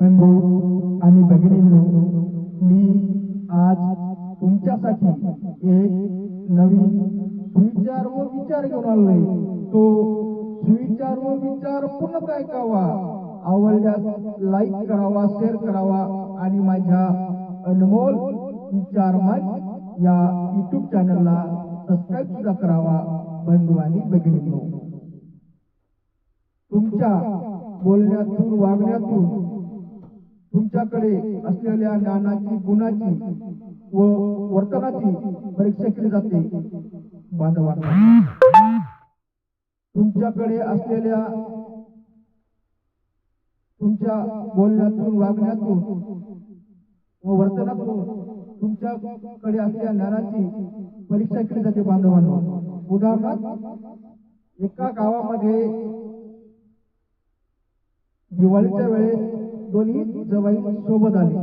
बंधू आणि भगिनींनो मी आज तुमच्यासाठी एक नवीन सुविचार व विचार घेऊन आलोय. तो सुविचार व विचार पूर्ण ऐकावा आवडल्यास लाईक करावा शेअर करावा आणि माझ्या अनमोल विचार मंच या युट्यूब चॅनलला सबस्क्राईब सुद्धा करावा बंधू आणि भगिनींनो. तुमच्या बोलण्यातून वागण्यातून तुमच्याकडे असलेल्या ज्ञानाची गुणाची व वर्तनाची परीक्षा केली जाते. तुमच्याकडे असलेल्या तुमच्या बोलण्यातून वागण्यातून व वर्तनातून तुमच्याकडे असलेल्या ज्ञानाची परीक्षा केली जाते बांधवांना. उदाहरणार्थ एका गावामध्ये दिवाळीच्या वेळेस दोन्ही जवाई सोबत आले.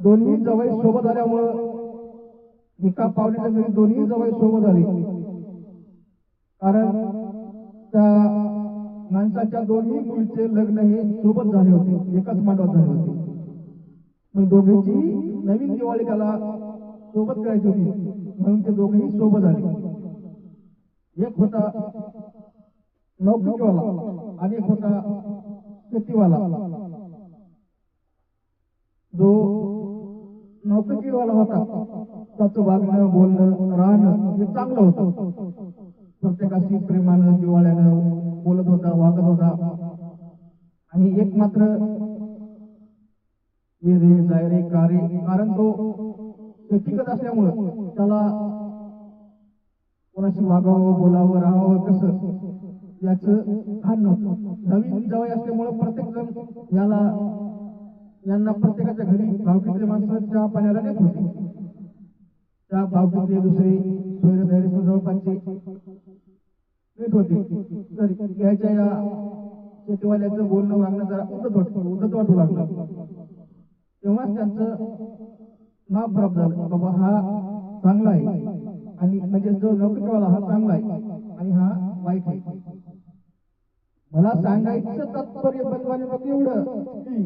दोन्ही जवाई सोबत आल्यामुळं एका पाहुण्याच्या घरी दोन्ही जवाई सोबत आले. कारण त्या माणसाच्या दोन्ही मुलीचे लग्न हे सोबत झाले होते एकाच मांडवात झाले होते. मग दोघेची नवीन दिवाळी त्याला सोबत करायची होती म्हणून ते दोघेही सोबत आले. एक होता नौकरीवाला आणि एक होता शेतीवाला जो नौकरीवाला होता त्याचं वागणं बोलणं राहणं हे चांगलं होतं. प्रत्येकाशी प्रेमानं जिवाळ्यानं बोलत होता वागत होता. आणि एक मात्र ये रे जाय रे कारे कारण तो शेतीकत असल्यामुळं त्याला कोणाशी वागावं बोलावं राहावं कसं? याचं भान नव्हतं. नवीन जवळ असल्यामुळं प्रत्येक जण याला यांना प्रत्येकाच्या घरी भावकीतले माणसं चहा पाण्याला नेत होते. त्या भावकीतले दुसरे सोयरे जवळपासचे नेत होते. तर याच्या या शेतीवाल्याचं बोलणं वागणं जरा उदत वाट उदत वाटू लागलं. तेव्हाच त्यांचं नाव खराब झालं. बाबा हा चांगला आहे. आणि म्हणजे जो नोकरीवाला हा चांगला आहे. आणि हा वाईट आहे. मला सांगायचं तात्पर्य बनवाने मग एवढं की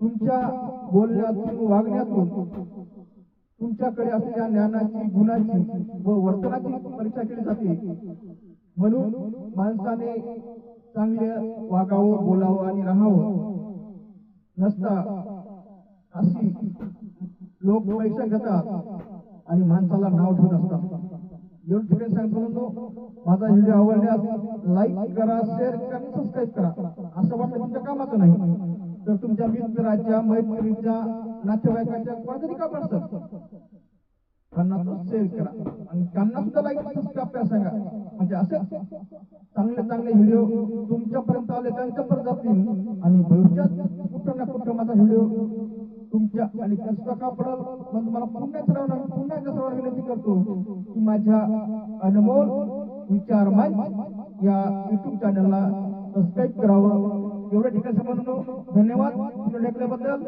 तुमच्या बोलण्यातून वागण्यातून तुमच्याकडे असलेल्या ज्ञानाची गुणाची व वर्तनाची परीक्षा केली जाते. म्हणून माणसाने चांगले वागावं बोलावं आणि राहावं. नसता अशी लोक परीक्षा घेतात आणि माणसाला नाव ठेवत असतात. येऊन पुढे सांगतो म्हणून माझा व्हिडिओ आवडल्यास लाईक करा शेअर करा आणि सबस्क्राईब करा. असं वाटलं तुमच्या कामाचं नाही. तर तुमच्या मित्राच्या मैत्रिणीच्या नातेवाईकाच्या कोणातरी काम असतं त्यांना तो शेअर करा. आणि त्यांना सुद्धा लाईक सबस्क्राईब करा सांगा. म्हणजे असं चांगले चांगले व्हिडिओ तुमच्यापर्यंत आले त्यांच्यापर्यंत जातील आणि भविष्यात कुठं ना कुठं माझा व्हिडिओ तुमच्या आणि कष्ट का पडल मग तुम्हाला पुन्हा सर्वांना पुन्हा एकदा सर्वांना विनंती करतो की माझ्या अनमोल विचार मंच या युट्यूब चॅनलला सबस्क्राईब करावं. एवढ्या ठिकाणी समजलो धन्यवाद. व्हिडिओ ऐकल्याबद्दल